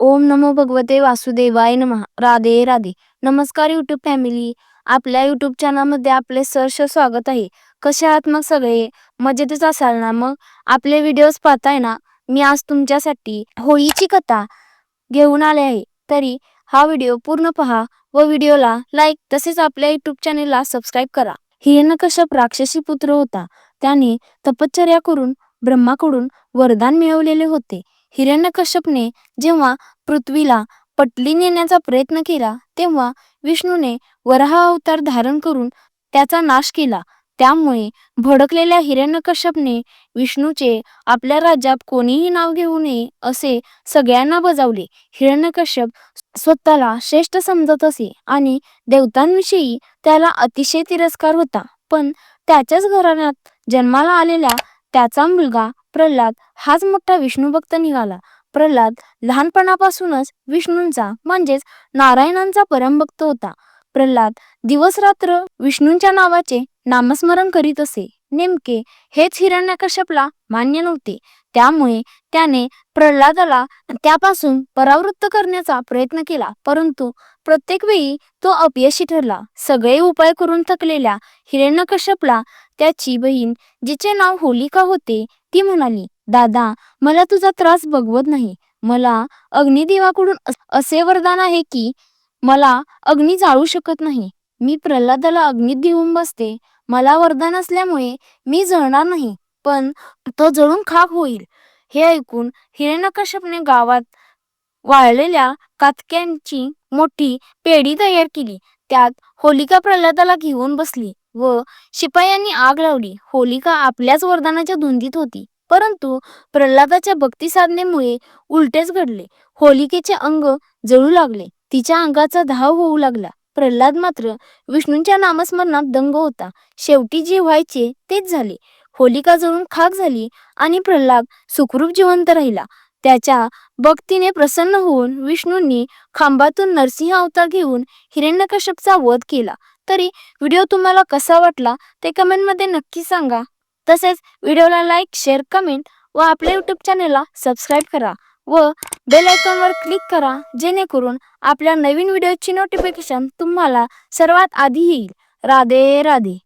ओम नमो भगवते वासुदेवाय नमः. राधे राधे. नमस्कार यूट्यूब फॅमिली आपल्या यूट्यूब चॅनलमध्ये आपले सहर्ष स्वागत आहे. कसे आहात मग सगळे? मजेतच असाल ना मग? आपले व्हिडिओज पाहताय ना? मी आज तुमच्यासाठी होळीची कथा घेऊन आले आहे. तरी हा व्हिडिओ पूर्ण पहा व व्हिडिओला लाईक तसेच आपल्या यूट्यूब चॅनेलला सबस्क्राईब करा. हिरण्यकश्यप राक्षसी पुत्र होता. त्याने तपश्चर्या करून ब्रह्माकडून वरदान मिळवलेले होते. हिरण्यकश्यपने जेव्हा पृथ्वीला पटली नेण्याचा प्रयत्न केला तेव्हा विष्णूने वराह अवतार धारण करून त्याचा नाश केला. त्यामुळे भडकलेल्या हिरण्यकश्यपने विष्णूचे आपल्या राज्यात कोणीही नाव घेऊ नये असे सगळ्यांना बजावले. हिरण्यकश्यप स्वतःला श्रेष्ठ समजत असे आणि देवतांविषयी त्याला अतिशय तिरस्कार होता. पण त्याच्याच घराण्यात जन्माला आलेल्या त्याचा मुलगा प्रल्हाद हाच मोठा विष्णू भक्त निघाला. प्रल्हाद लहानपणापासूनच विष्णूंचा म्हणजेच नारायणांचा परमभक्त होता. प्रल्हाद दिवस रात्र विष्णूंच्या नावाचे नामस्मरण करीत असे. नेमके हेच हिरण्यकश्यपला मान्य नव्हते. त्यामुळे त्याने प्रल्हादाला त्यापासून परावृत्त करण्याचा प्रयत्न केला. परंतु प्रत्येक वेळी तो अपयशी ठरला. सगळे उपाय करून थकलेल्या हिरण्यकश्यपला त्याची बहीण जिचे नाव होलिका होते ती म्हणाली दादा मला तुझा त्रास बघवत नाही. मला अग्निदेवाकडून असे वरदान आहे की मला अग्नी जाळू शकत नाही. मी प्रल्हादाला अग्नीत घेऊन बसते. मला वरदान असल्यामुळे मी जळणार नाही पण तो जळून खाक होईल. हे ऐकून हिरण्यकश्यपने गावात वाळलेल्या कातक्यांची मोठी पेढी तयार केली. त्यात होलिका प्रल्हादाला घेऊन बसली. व शिपायांनी आग लावली. होलिका आपल्याच वरदानाच्या धुंदीत होती. परंतु प्रल्हादाच्या भक्ती साधनेमुळे उलटेच घडले. होलिकेचे अंग जळू लागले. तिच्या अंगाचा धाव होऊ लागला. प्रल्हाद मात्र विष्णूंच्या नामस्मरणात दंग होता. शेवटी जे व्हायचे तेच झाले. होलिका जळून खाक झाली आणि प्रल्हाद सुखरूप जिवंत राहिला. त्याच्या भक्तीने प्रसन्न होऊन विष्णूंनी खांबातून नरसिंह अवतार घेऊन हिरण्यकश्यपचा वध केला. तरी व्हिडिओ तुम्हाला कसा वाटला ते कमेंटमध्ये नक्की सांगा. तसेच व्हिडिओला लाईक शेअर कमेंट व आपल्या यूट्यूब चॅनलला सबस्क्राईब करा व बेल आयकॉनवर क्लिक करा जेणेकरून आपल्या नवीन व्हिडिओची नोटिफिकेशन तुम्हाला सर्वात आधी येईल. राधे राधे.